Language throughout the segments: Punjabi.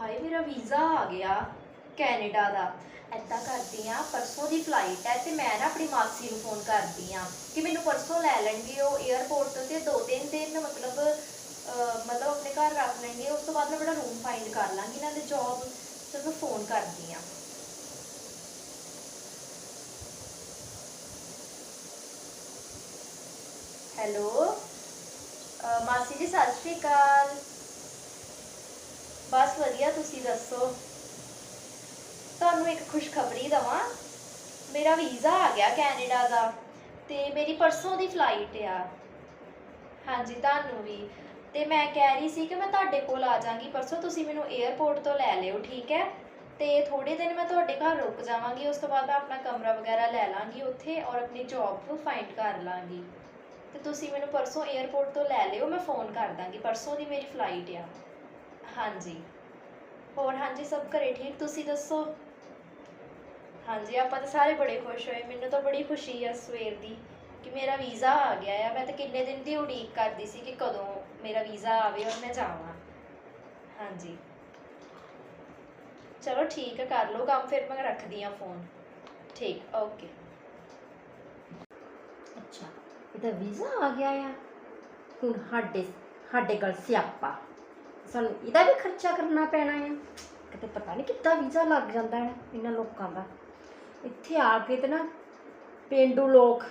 ਹਾਏ, ਮੇਰਾ ਵੀਜ਼ਾ ਆ ਗਿਆ ਕੈਨੇਡਾ ਦਾ। ਐਦਾਂ ਕਰਦੀ ਆ, ਪਰਸੋਂ ਦੀ ਫਲਾਈਟ ਹੈ ਤੇ ਮੈਂ ਨਾ ਆਪਣੀ ਮਾਸੀ ਨੂੰ ਫੋਨ ਕਰਦੀ ਆ ਕਿ ਮੈਨੂੰ ਪਰਸੋਂ ਲੈ ਲੈਣਗੇ ਉਹ 에ਅਰਪੋਰਟ ਤੋਂ ਤੇ ਦੋ ਤਿੰਨ ਦਿਨ, ਮਤਲਬ ਮਤਲਬ ਆਪਣੇ ਘਰ ਰੱਖ ਲੈਣਗੇ, ਉਸ ਤੋਂ ਬਾਅਦ ਮੈਂ ਬੜਾ ਰੂਮ ਫਾਈਂਡ ਕਰ ਲਾਂਗੀ, ਨਾਲੇ ਜੌਬ ਤੇ ਮੈਂ ਫੋਨ ਕਰਦੀ ਆ। ਹੈਲੋ? ਮਾਸੀ ਜੀ, ਸਤਿ ਸ਼੍ਰੀ ਅਕਾਲ। ਬਸ ਵਧੀਆ, ਤੁਸੀਂ ਦੱਸੋ? ਤੁਹਾਨੂੰ ਇੱਕ ਖੁਸ਼ਖਬਰੀ ਦਵਾਂ। ਮੇਰਾ ਵੀਜ਼ਾ ਆ ਗਿਆ ਕੈਨੇਡਾ ਦਾ ਤੇ ਮੇਰੀ ਪਰਸੋਂ ਦੀ ਫਲਾਈਟ ਆ। ਹਾਂਜੀ, ਤੁਹਾਨੂੰ ਵੀ। ਤੇ ਮੈਂ ਕਹਿ ਰਹੀ ਸੀ ਕਿ ਮੈਂ ਤੁਹਾਡੇ ਕੋਲ ਆ ਜਾਾਂਗੀ ਪਰਸੋਂ, ਤੁਸੀਂ ਮੈਨੂੰ 에ਅਰਪੋਰਟ ਤੋਂ ਲੈ ਲਿਓ, ਠੀਕ ਹੈ? ਤੇ ਥੋੜੇ ਦਿਨ ਮੈਂ ਤੁਹਾਡੇ ਘਰ ਰੁਕ ਜਾਵਾਂਗੀ, ਉਸ ਤੋਂ ਬਾਅਦ ਮੈਂ ਆਪਣਾ ਕਮਰਾ ਵਗੈਰਾ ਲੈ ਲਾਂਗੀ ਉੱਥੇ ਔਰ ਆਪਣੀ ਜੌਬ ਫਾਈਂਡ ਕਰ ਲਾਂਗੀ। ਤੇ ਤੁਸੀਂ ਮੈਨੂੰ ਪਰਸੋਂ 에ਅਰਪੋਰਟ ਤੋਂ ਲੈ ਲਿਓ, ਮੈਂ ਫੋਨ ਕਰ ਦਾਂਗੀ, ਪਰਸੋਂ ਦੀ ਮੇਰੀ ਫਲਾਈਟ ਆ। ਹਾਂਜੀ। ਹੋਰ, ਹਾਂਜੀ, ਸਭ ਘਰੇ ਠੀਕ? ਤੁਸੀਂ ਦੱਸੋ? ਹਾਂਜੀ, ਆਪਾਂ ਤਾਂ ਸਾਰੇ ਬੜੇ ਖੁਸ਼ ਹੋਏ। ਮੈਨੂੰ ਤਾਂ ਬੜੀ ਖੁਸ਼ੀ ਆ ਸਵੇਰ ਦੀ ਕਿ ਮੇਰਾ ਵੀਜ਼ਾ ਆ ਗਿਆ ਆ। ਮੈਂ ਤਾਂ ਕਿੰਨੇ ਦਿਨ ਦੀ ਉਡੀਕ ਕਰਦੀ ਸੀ ਕਿ ਕਦੋਂ ਮੇਰਾ ਵੀਜ਼ਾ ਆਵੇ ਔਰ ਮੈਂ ਜਾਵਾਂ। ਹਾਂਜੀ। ਚਲੋ ਠੀਕ ਹੈ ਕਰ ਲਓ ਕੰਮ, ਫਿਰ ਮੈਂ ਰੱਖਦੀ ਆ ਫੋਨ। ਠੀਕ, ਓਕੇ। ਅੱਛਾ, ਇਹਦਾ ਵੀਜ਼ਾ ਆ ਗਿਆ ਆ? ਹੁਣ ਸਾਡੇ ਸਾਡੇ ਕੋਲ ਸਿਆਪਾ। ਸਾਨੂੰ ਇਹਦਾ ਵੀ ਖਰਚਾ ਕਰਨਾ ਪੈਣਾ ਆ। ਕਿਤੇ ਪਤਾ ਨਹੀਂ ਕਿੱਦਾਂ ਵੀਜ਼ਾ ਲੱਗ ਜਾਂਦਾ ਹੈ ਇਹਨਾਂ ਲੋਕਾਂ ਦਾ। ਇੱਥੇ ਆ ਕੇ ਤੇ ਨਾ ਪੇਂਡੂ ਲੋਕ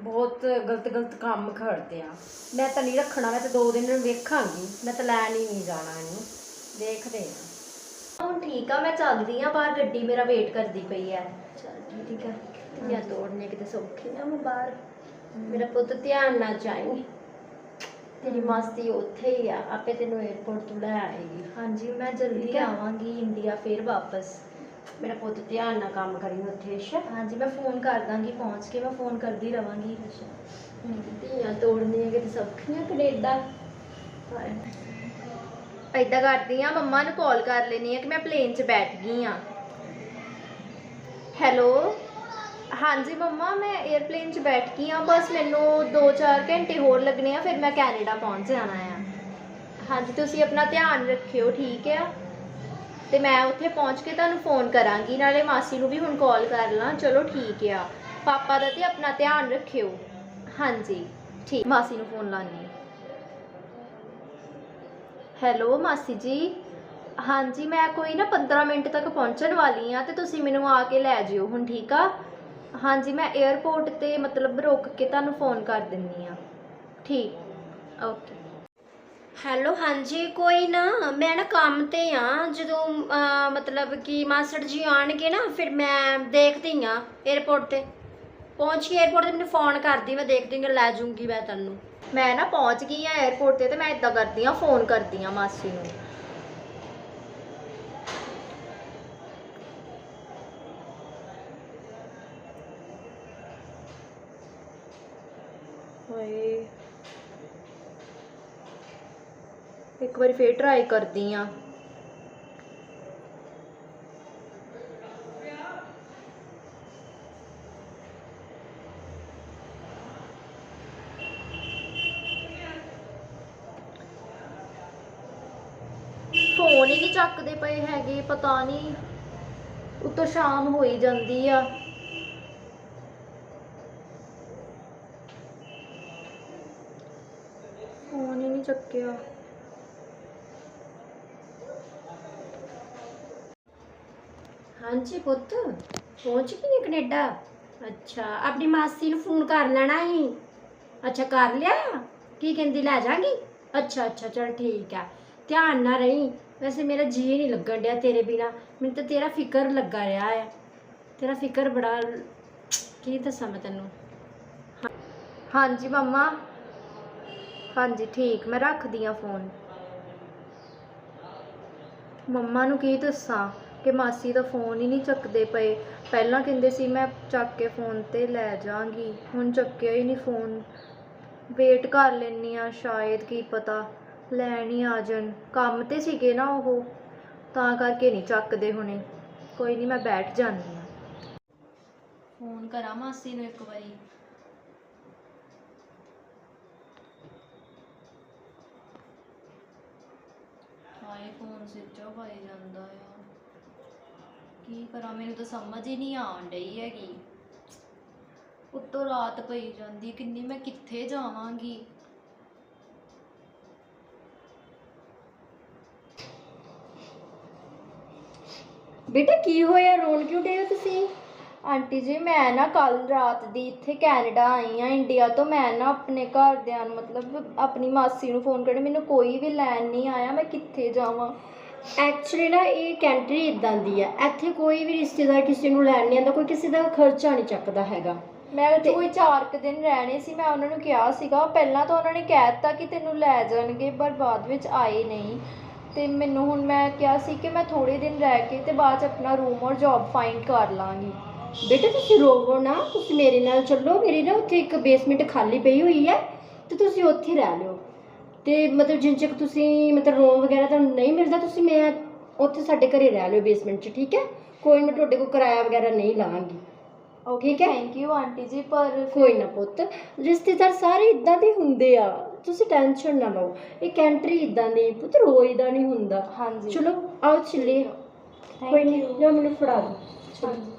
ਬਹੁਤ ਗਲਤ ਗਲਤ ਕੰਮ ਕਰਦੇ ਆ। ਮੈਂ ਤਾਂ ਨਹੀਂ ਰੱਖਣਾ ਮੈਂ ਤਾਂ ਦੋ ਦਿਨ ਵੇਖਾਂਗੀ। ਮੈਂ ਤਾਂ ਲੈਣ ਹੀ ਨਹੀਂ ਜਾਣਾ ਇਹਨੂੰ। ਦੇਖਦੇ ਆ। ਹੁਣ ਠੀਕ ਆ ਮੈਂ ਚੱਲਦੀ ਆ ਬਾਹਰ ਗੱਡੀ ਮੇਰਾ ਵੇਟ ਕਰਦੀ ਪਈ ਹੈ ਚੱਲ ਠੀਕ ਆ। ਧੀਆਂ ਤੋੜਨੇ ਕਿਤੇ ਸੌਖੀ ਨਾ ਮੈਂ ਬਾਹਰ। ਮੇਰਾ ਪੁੱਤ ਧਿਆਨ ਨਾਲ ਜਾਏਂਗੇ। ਤੇਰੀ ਮਾਸੀ ਉੱਥੇ ਹੀ ਆ ਆਪੇ ਤੈਨੂੰ 에어ਪੋਰਟ ਤੋਂ ਲੈ ਆਏਗੀ। ਹਾਂਜੀ ਮੈਂ ਜਲਦੀ ਹੈ। ਆਵਾਂਗੀ ਇੰਡੀਆ ਫਿਰ ਵਾਪਸ। ਮੇਰਾ ਪੁੱਤ ਧਿਆਨ ਨਾਲ ਕੰਮ ਕਰੀ ਉੱਥੇ ਅੱਛਾ ਹਾਂਜੀ ਮੈਂ ਫੋਨ ਕਰ ਦਾਂਗੀ ਪਹੁੰਚ ਕੇ ਮੈਂ ਫੋਨ ਕਰਦੀ ਰਵਾਂਗੀ ਧੀਆਂ ਤੋੜਨੀਆਂ ਕਿਤੇ ਸੌਖੀਆਂ ਕੈਨੇਡਾ। ਏਦਾਂ ਕਰਦੀ ਆ ਮੰਮਾ ਨੂੰ ਕਾਲ ਕਰ ਲੈਣੀ ਆ ਕਿ ਮੈਂ ਪਲੇਨ 'ਚ ਬੈਠ ਗਈ ਆ। ਹੈਲੋ ਹਾਂਜੀ ਮੰਮਾ, ਮੈਂ 에ਅਰਪਲੇਨ 'ਚ ਬੈਠ ਗਈ ਆ ਬਸ ਮੈਨੂੰ 2-4 ਘੰਟੇ ਹੋਰ ਲੱਗਣੇ ਆ, ਫਿਰ ਮੈਂ ਕੈਨੇਡਾ ਪਹੁੰਚ ਜਾਣਾ ਆ। ਹਾਂਜੀ, ਤੁਸੀਂ ਆਪਣਾ ਧਿਆਨ ਰੱਖਿਓ, ਠੀਕ ਆ? ਤੇ ਮੈਂ ਉੱਥੇ ਪਹੁੰਚ ਕੇ ਤੁਹਾਨੂੰ ਫੋਨ ਕਰਾਂਗੀ, ਨਾਲੇ ਮਾਸੀ ਨੂੰ ਵੀ ਹੁਣ ਕਾਲ ਕਰ ਲਾਂ। ਚਲੋ ਠੀਕ ਆ, ਪਾਪਾ ਦਾ ਤੇ ਆਪਣਾ ਧਿਆਨ ਰੱਖਿਓ। ਹਾਂਜੀ, ਠੀਕ, ਮਾਸੀ ਨੂੰ ਫੋਨ ਲਾਣੀ ਹੈਲੋ ਮਾਸੀ ਜੀ। ਹਾਂਜੀ, ਮੈਂ ਕੋਈ ਨਾ 15 ਮਿੰਟ ਤੱਕ ਪਹੁੰਚਣ ਵਾਲੀ ਆ ਤੇ ਤੁਸੀਂ ਮੈਨੂੰ ਆ ਕੇ ਲੈ ਜਿਓ, ਹੁਣ ਠੀਕ ਆ? ਹਾਂਜੀ ਮੈਂ ਏਅਰਪੋਰਟ ਤੇ ਮਤਲਬ ਰੋਕ ਕੇ ਤੁਹਾਨੂੰ ਫੋਨ ਕਰ ਦਿੰਦੀ ਆ ਠੀਕ ਓਕੇ ਹੈਲੋ ਹਾਂਜੀ ਕੋਈ ਨਾ ਮੈਂ ਨਾ ਕੰਮ ਤੇ ਆ ਜਦੋਂ ਮਤਲਬ ਕਿ ਮਾਸੜ ਜੀ ਆਣਗੇ ਨਾ ਫਿਰ ਮੈਂ ਦੇਖਦੀ ਆ ਏਅਰਪੋਰਟ ਤੇ। ਪਹੁੰਚ ਕੇ ਏਅਰਪੋਰਟ ਤੇ ਮੈਨੂੰ ਫੋਨ ਕਰਦੀ ਮੈਂ ਦੇਖਦੀ ਹਾਂ ਲੈ ਜਾਊਂਗੀ ਮੈਂ ਤੁਹਾਨੂੰ। ਮੈਂ ਨਾ ਪਹੁੰਚ ਗਈ ਆ ਏਅਰਪੋਰਟ ਤੇ ਤੇ ਮੈਂ ਇਦਾਂ ਕਰਦੀ ਆ ਫੋਨ ਕਰਦੀ ਆ ਮਾਸੀ ਨੂੰ। ਹਾਏ। ਇੱਕ ਵਾਰੀ ਫੇਰ ਟਰਾਈ ਕਰਦੀ ਆ। ਫੋਨ ਹੀ ਨਹੀਂ ਚੱਕਦੇ ਪਏ ਹੈਗੇ, ਪਤਾ ਨਹੀਂ ਉਤੋਂ ਸ਼ਾਮ ਹੋਈ ਜਾਂਦੀ ਆ ਫੋਨ ਹੀ ਨਹੀਂ ਚੱਕਿਆ। ਹਾਂਜੀ ਪੁੱਤ, ਪਹੁੰਚ ਗਈ ਕੈਨੇਡਾ? ਅੱਛਾ, ਆਪਣੀ ਮਾਸੀ ਨੂੰ ਫੋਨ ਕਰ ਲੈਣਾ ਸੀ। ਅੱਛਾ, ਕਰ ਲਿਆ? ਕੀ ਕਹਿੰਦੀ, ਲੈ ਜਾਗੀ? ਅੱਛਾ ਅੱਛਾ, ਚਲ ਠੀਕ ਆ। ਧਿਆਨ ਨਾ ਰਹੀ। ਵੈਸੇ ਮੇਰਾ ਜੀ ਨਹੀਂ ਲੱਗਣ ਡਿਆ ਤੇਰੇ ਬਿਨਾ। ਮੈਨੂੰ ਤਾਂ ਤੇਰਾ ਫਿਕਰ ਲੱਗਾ ਰਿਹਾ ਹੈ ਤੇਰਾ ਫਿਕਰ ਬੜਾ, ਕੀ ਦੱਸਾਂ ਮੈਂ ਤੈਨੂੰ? ਹਾਂਜੀ, ਮੰਮਾ। ਹਾਂਜੀ, ਠੀਕ, ਮੈਂ ਰੱਖਦੀ ਆ ਫੋਨ। ਮੰਮਾ ਨੂੰ ਕੀ ਦੱਸਾਂ ਕਿ ਮਾਸੀ ਦਾ ਫੋਨ ਹੀ ਨਹੀਂ ਚੱਕਦੇ ਪਏ। ਪਹਿਲਾਂ ਕਹਿੰਦੇ ਸੀ, ਮੈਂ ਚੱਕ ਕੇ ਫੋਨ ਤੇ ਲੈ ਜਾਾਂਗੀ ਹੁਣ ਚੱਕਿਆ ਹੀ ਨਹੀਂ ਫੋਨ। ਵੇਟ ਕਰ ਲੈਣੀ ਆ ਸ਼ਾਇਦ ਕੀ ਪਤਾ ਲੈਣ ਹੀ ਆ ਜਾਣ। ਕੰਮ ਤੇ ਸੀਗੇ ਨਾ ਉਹ, ਤਾਂ ਕਰਕੇ ਨਹੀਂ ਚੱਕਦੇ ਹੁਣੇ। ਕੋਈ ਨਹੀਂ, ਮੈਂ ਬੈਠ ਜਾਂਦੀ ਆ ਫੋਨ ਕਰਾਂ ਮਾਸੀ ਨੂੰ ਇੱਕ ਵਾਰੀ। ਹਾਏ ਫੋਨ ਸਵਿਚ ਆਫ ਆਈ ਜਾਂਦਾ ਆ। ਕੀ ਕਰਾਂ, ਮੈਨੂੰ ਤਾਂ ਸਮਝ ਹੀ ਨਹੀਂ ਆਉਣ ਡਈ ਹੈਗੀ। ਉੱਤੋਂ ਰਾਤ ਪਈ ਜਾਂਦੀ, ਕਿੰਨੀ ਮੈਂ ਕਿੱਥੇ ਜਾਵਾਂਗੀ? ਬੇਟਾ, ਕੀ ਹੋਇਆ? ਰੋਣ ਕਿਉਂ ਡਏ ਹੋ ਤੁਸੀਂ? ਆਂਟੀ ਜੀ ਮੈਂ ਨਾ ਕੱਲ ਰਾਤ ਦੀ ਇੱਥੇ ਕੈਨੇਡਾ ਆਈ ਆ ਇੰਡੀਆ ਤੋਂ ਮੈਂ ਨਾ ਆਪਣੇ ਘਰਦਿਆਂ ਨੂੰ ਮਤਲਬ ਆਪਣੀ ਮਾਸੀ ਨੂੰ ਫੋਨ ਕਰਨ ਮੈਨੂੰ ਕੋਈ ਵੀ ਲੈਣ ਨਹੀਂ ਆਇਆ ਮੈਂ ਕਿੱਥੇ ਜਾਵਾਂ? ਐਕਚੁਅਲੀ ਨਾ ਇਹ ਕੰਟਰੀ ਇਦਾਂ ਦੀ ਆ ਇੱਥੇ ਕੋਈ ਵੀ ਰਿਸ਼ਤੇਦਾਰ ਕਿਸੇ ਨੂੰ ਲੈਣ ਨਹੀਂ ਆਉਂਦਾ ਕੋਈ ਕਿਸੇ ਦਾ ਖਰਚਾ ਨਹੀਂ ਚੱਕਦਾ ਹੈਗਾ। ਮੈਂ ਉੱਥੇ ਕੋਈ 4 ਕੁ ਦਿਨ ਰਹਿਣੇ ਸੀ ਮੈਂ ਉਹਨਾਂ ਨੂੰ ਕਿਹਾ ਸੀਗਾ ਪਹਿਲਾਂ ਤਾਂ ਉਹਨਾਂ ਨੇ ਕਹਿ ਦਿੱਤਾ ਕਿ ਤੈਨੂੰ ਲੈ ਜਾਣਗੇ ਪਰ ਬਾਅਦ ਵਿੱਚ ਆਏ ਨਹੀਂ। ਤੇ ਮੈਨੂੰ ਹੁਣ ਮੈਂ ਕਿਹਾ ਸੀ ਕਿ ਮੈਂ ਥੋੜੇ ਦਿਨ ਰਹਿ ਕੇ ਤੇ ਬਾਅਦ ਚ ਆਪਣਾ ਰੂਮ ਔਰ ਜੌਬ ਫਾਈਂਡ ਕਰ ਲਾਂਗੀ। ਬੇਟਾ ਤੁਸੀਂ ਰੋਵੋ ਨਾ ਤੁਸੀਂ ਮੇਰੇ ਨਾਲ ਚੱਲੋ ਮੇਰੀ ਨਾ ਉੱਥੇ ਇੱਕ ਬੇਸਮੈਂਟ ਖਾਲੀ ਪਈ ਹੋਈ ਹੈ ਤੇ ਤੁਸੀਂ ਉੱਥੇ ਰਹਿ ਲਿਓ। ਤੇ ਮਤਲਬ ਜਿੰਨ ਚਿਰ ਤੁਸੀਂ ਮਤਲਬ ਰੂਮ ਵਗੈਰਾ ਤੁਹਾਨੂੰ ਨਹੀਂ ਮਿਲਦਾ ਤੁਸੀਂ ਮੈਂ ਉੱਥੇ ਸਾਡੇ ਘਰੇ ਰਹਿ ਲਿਓ ਬੇਸਮੈਂਟ 'ਚ ਠੀਕ ਹੈ? ਕੋਈ ਮੈਂ ਤੁਹਾਡੇ ਕੋਲ ਕਿਰਾਇਆ ਵਗੈਰਾ ਨਹੀਂ ਓਕੇ ਠੀਕ ਹੈ। ਥੈਂਕ ਯੂ ਆਂਟੀ ਜੀ ਪਰ ਕੋਈ ਨਾ ਪੁੱਤ ਰਿਸ਼ਤੇਦਾਰ ਸਾਰੇ ਇਦਾਂ ਦੇ ਹੁੰਦੇ ਆ ਤੁਸੀਂ ਟੈਨਸ਼ਨ ਨਾ ਲਓ। ਇਹ ਕੰਟਰੀ ਇਦਾਂ ਦੀ ਪੁੱਤ ਰੋਜ਼ ਦਾ ਨਹੀਂ ਹੁੰਦਾ। ਹਾਂਜੀ। ਚਲੋ ਆਓ ਚੱਲੀਏ ਕੋਈ ਨਹੀਂ. ਲਓ ਮੈਨੂੰ ਫੜਾ ਦਿਓ। ਹਾਂਜੀ।